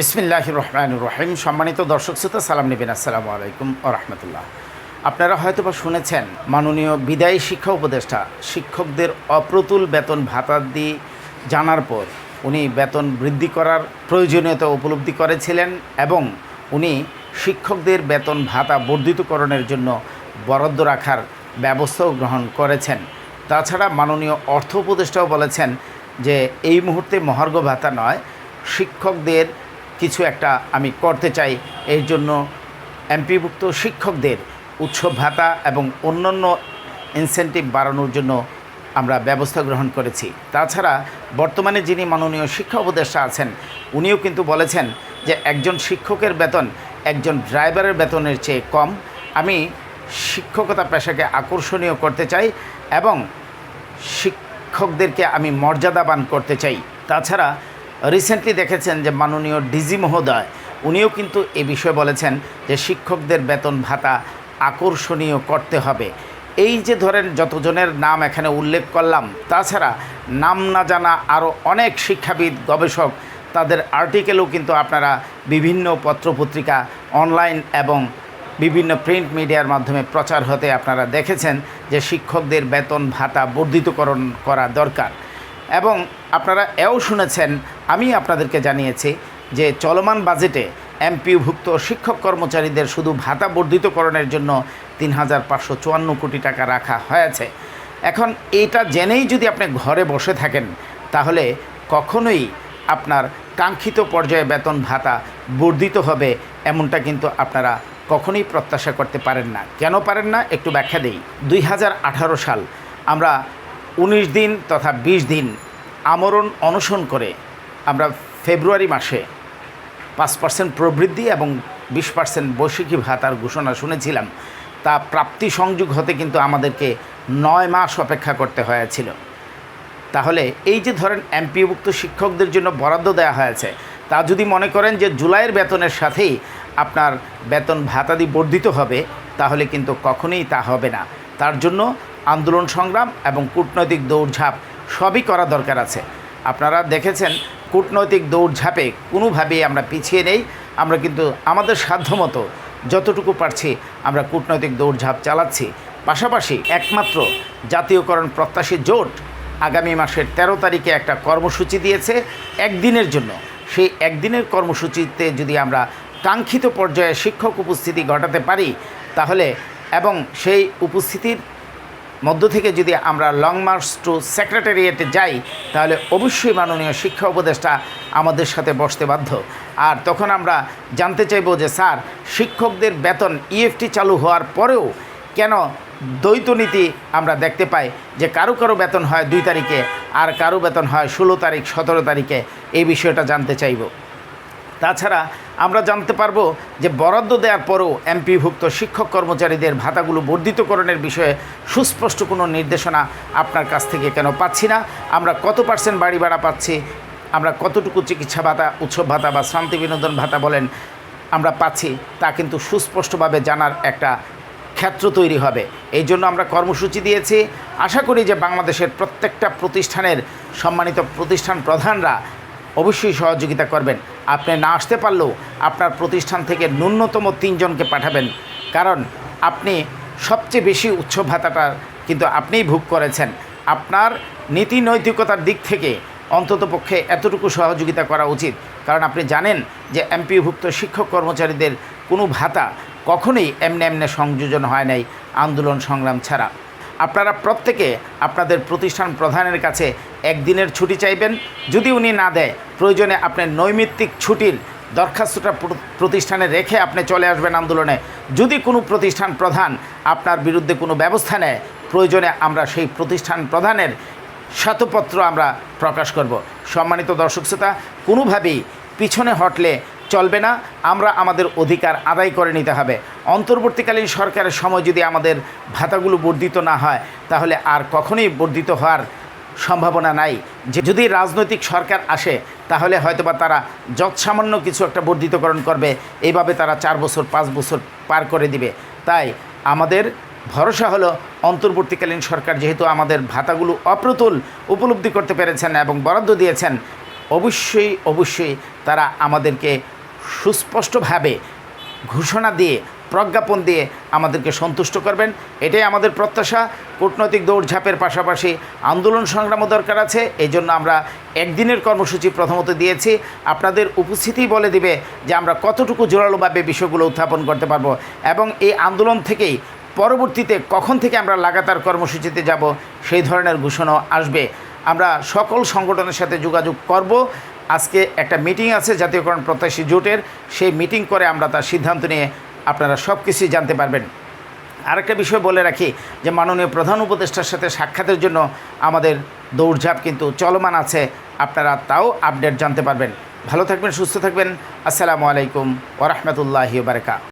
বিসমিল্লাহ রহমান রহিম। সম্মানিত দর্শক শ্রোতা, সালাম নেবেন। আসসালামু আলাইকুম ও রহমতুল্লাহ। আপনারা হয়তো বা শুনেছেন, মাননীয় বিদায়ী শিক্ষা উপদেষ্টা শিক্ষকদের অপ্রতুল বেতন ভাতা দিয়ে জানার পর উনি বেতন বৃদ্ধি করার প্রয়োজনীয়তা উপলব্ধি করেছিলেন এবং উনি শিক্ষকদের বেতন ভাতা বর্ধিতকরণের জন্য বরাদ্দ রাখার ব্যবস্থাও গ্রহণ করেছেন। তাছাড়া মাননীয় অর্থ উপদেষ্টাও বলেছেন যে, এই মুহূর্তে মহার্ঘ ভাতা নয়, শিক্ষকদের কিছু একটা আমি করতে চাই। এর জন্য এমপিভুক্ত শিক্ষকদের উৎসব ভাতা এবং অন্যান্য ইনসেন্টিভ বাড়ানোর জন্য আমরা ব্যবস্থা গ্রহণ করেছি। তাছাড়া বর্তমানে যিনি মাননীয় শিক্ষা উপদেষ্টা আছেন, উনিও কিন্তু বলেছেন যে একজন শিক্ষকের বেতন একজন ড্রাইভারের বেতনের চেয়ে কম। আমি শিক্ষকতা পেশাকে আকর্ষণীয় করতে চাই এবং শিক্ষকদেরকে আমি মর্যাদাবান করতে চাই। তাছাড়া রিসেন্টলি দেখেছেন যে মাননীয় ডিজি মহোদয়, উনিও কিন্তু এ বিষয়ে বলেছেন যে শিক্ষকদের বেতন ভাতা আকর্ষণীয় করতে হবে। এই যে ধরেন যতজনের নাম এখানে উল্লেখ করলাম, তাছাড়া নাম না জানা আরও অনেক শিক্ষাবিদ, গবেষক, তাদের আর্টিকেলও কিন্তু আপনারা বিভিন্ন পত্রপত্রিকা অনলাইন এবং বিভিন্ন প্রিন্ট মিডিয়ার মাধ্যমে প্রচার হতে আপনারা দেখেছেন যে শিক্ষকদের বেতন ভাতা বর্ধিতকরণ করা দরকার। এবং আপনারা এও শুনেছেন, আমি আপনাদেরকে জানিয়েছি যে চলমান বাজেটে এমপিভুক্ত শিক্ষক কর্মচারীদের শুধু ভাতা বর্ধিতকরণের জন্য তিন হাজার পাঁচশো চুয়ান্ন কোটি টাকা রাখা হয়েছে। এখন এটা জেনেই যদি আপনি ঘরে বসে থাকেন, তাহলে কখনোই আপনার কাঙ্ক্ষিত পর্যায়ে বেতন ভাতা বর্ধিত হবে এমনটা কিন্তু আপনারা কখনোই প্রত্যাশা করতে পারেন না। কেন পারেন না? একটু ব্যাখ্যা দিই। দুই সাল আমরা উনিশ দিন তথা ২০ দিন আমরণ অনশন করে আমরা ফেব্রুয়ারি মাসে পাঁচ পার্সেন্ট প্রবৃদ্ধি এবং বিশ পার্সেন্ট বৈশ্বিকী ভাতার ঘোষণা শুনেছিলাম। তা প্রাপ্তি সংযোগ হতে কিন্তু আমাদেরকে নয় মাস অপেক্ষা করতে হয়েছিল। তাহলে এই যে ধরেন এমপিভুক্ত শিক্ষকদের জন্য বরাদ্দ দেওয়া হয়েছে, তা যদি মনে করেন যে জুলাইয়ের বেতনের সাথেই আপনার বেতন ভাতাদি বর্ধিত হবে, তাহলে কিন্তু কখনোই তা হবে না। তার জন্য আন্দোলন সংগ্রাম এবং কূটনৈতিক দৌড়ঝাঁপ সবই করা দরকার আছে। আপনারা দেখেছেন, কূটনৈতিক দৌড়ঝাঁপে কোনোভাবেই আমরা পিছিয়ে নেই। আমরা কিন্তু আমাদের সাধ্যমতো যতটুকু পারছি আমরা কূটনৈতিক দৌড়ঝাঁপ চালাচ্ছি। পাশাপাশি একমাত্র জাতীয়করণ প্রত্যাশী জোট আগামী মাসের ১৩ তারিখে একটা কর্মসূচি দিয়েছে একদিনের জন্য। সেই একদিনের কর্মসূচিতে যদি আমরা কাঙ্ক্ষিত পর্যায়ে শিক্ষক উপস্থিতি ঘটাতে পারি, তাহলে এবং সেই উপস্থিতির মধ্য থেকে যদি আমরা লং মার্চ টু সেক্রেটারিয়েটে যাই, তাহলে অবশ্যই মাননীয় শিক্ষা উপদেষ্টা আমাদের সাথে বসতে বাধ্য। আর তখন আমরা জানতে চাইব যে, স্যার, শিক্ষকদের বেতন ইএফটি চালু হওয়ার পরেও কেন দ্বৈত নীতি আমরা দেখতে পাই যে, কারও কারও বেতন হয় দুই তারিখে আর কারও বেতন হয় ষোলো তারিখ, সতেরো তারিখে? এই বিষয়টা জানতে চাইব। তাছাড়া আমরা জানতে পারব যে বরাদ্দ দেওয়ার পরও এমপিভুক্ত শিক্ষক কর্মচারীদের ভাতাগুলো বর্ধিতকরণের বিষয়ে সুস্পষ্ট কোনো নির্দেশনা আপনার কাছ থেকে কেন পাচ্ছি না? আমরা কত পার্সেন্ট বাড়ি ভাড়া পাচ্ছি? আমরা কতটুকু চিকিৎসা ভাতা, উৎসব ভাতা বা শান্তি বিনোদন ভাতা বলেন আমরা পাচ্ছি? তা কিন্তু সুস্পষ্টভাবে জানার একটা ক্ষেত্র তৈরি হবে। এই জন্য আমরা কর্মসূচি দিয়েছি। আশা করি যে বাংলাদেশের প্রত্যেকটা প্রতিষ্ঠানের সম্মানিত প্রতিষ্ঠান প্রধানরা অবশ্যই সহযোগিতা করবেন। আপনি না আসতে পারলেও আপনার প্রতিষ্ঠান থেকে ন্যূনতম তিনজনকে পাঠাবেন। কারণ আপনি সবচেয়ে বেশি উৎসব ভাতাটা কিন্তু আপনিই ভোগ করেছেন। আপনার নীতি নৈতিকতার দিক থেকে অন্ততপক্ষে এতটুকু সহযোগিতা করা উচিত। কারণ আপনি জানেন যে এমপিভুক্ত শিক্ষক কর্মচারীদের কোনো ভাতা কখনোই এমনি এমনি সংযোজন হয় নাই, আন্দোলন সংগ্রাম ছাড়া। আপনারা প্রত্যেকে আপনাদের প্রতিষ্ঠান প্রধানের কাছে একদিনের ছুটি চাইবেন। যদি উনি না দেয়, প্রয়োজনে আপনি নৈমিত্তিক ছুটির দরখাস্তটা প্রতিষ্ঠানে রেখে আপনি চলে আসবেন আন্দোলনে। যদি কোনো প্রতিষ্ঠান প্রধান আপনার বিরুদ্ধে কোনো ব্যবস্থা নেয়, প্রয়োজনে আমরা সেই প্রতিষ্ঠান প্রধানের শতপত্র আমরা প্রকাশ করব। সম্মানিত দর্শক শ্রোতা, কোনোভাবেই পিছনে হটলে চলবে না, আমরা আমাদের অধিকার আদায় করে নিতে হবে। অন্তর্বর্তীকালীন সরকারের সময় যদি আমাদের ভাতাগুলো বর্ধিত না হয়, তাহলে আর কখনোই বর্ধিত হওয়ার সম্ভাবনা নাই। যে যদি রাজনৈতিক সরকার আসে, তাহলে হয়তোবা তারা যৎসামান্য কিছু একটা বর্ধিতকরণ করবে। এইভাবে তারা চার বছর, পাঁচ বছর পার করে দিবে। তাই আমাদের ভরসা হলো, অন্তর্বর্তীকালীন সরকার যেহেতু আমাদের ভাতাগুলো অপ্রতুল উপলব্ধি করতে পেরেছেন এবং বরাদ্দ দিয়েছেন, অবশ্যই অবশ্যই তারা আমাদেরকে সুস্পষ্টভাবে ঘোষণা দিয়ে, প্রজ্ঞাপন দিয়ে আমাদেরকে সন্তুষ্ট করবেন। এটাই আমাদের প্রত্যাশা। কূটনৈতিক দৌড়ঝাঁপের পাশাপাশি আন্দোলন সংগ্রামও দরকার আছে। এই জন্য আমরা একদিনের কর্মসূচি প্রথমত দিয়েছি। আপনাদের উপস্থিতি বলে দিবে যে আমরা কতটুকু জোরালোভাবে বিষয়গুলো উত্থাপন করতে পারব এবং এই আন্দোলন থেকেই পরবর্তীতে কখন থেকে আমরা লাগাতার কর্মসূচিতে যাব সেই ধরনের ঘোষণাও আসবে। আমরা সকল সংগঠনের সাথে যোগাযোগ করব। আজকে একটা মিটিং আছে জাতীয়করণ প্রত্যাশী জোটের। সেই মিটিং করে আমরা তার সিদ্ধান্ত নিয়ে আপনারা সব কিছুই জানতে পারবেন। আরেকটা বিষয় বলে রাখি যে মাননীয় প্রধান উপদেষ্টার সাথে সাক্ষাতের জন্য আমাদের দৌড়ঝাঁপ কিন্তু চলমান আছে। আপনারা তাও আপডেট জানতে পারবেন। ভালো থাকবেন, সুস্থ থাকবেন। আসসালামু আলাইকুম ওরহমতুল্লাহি বারকা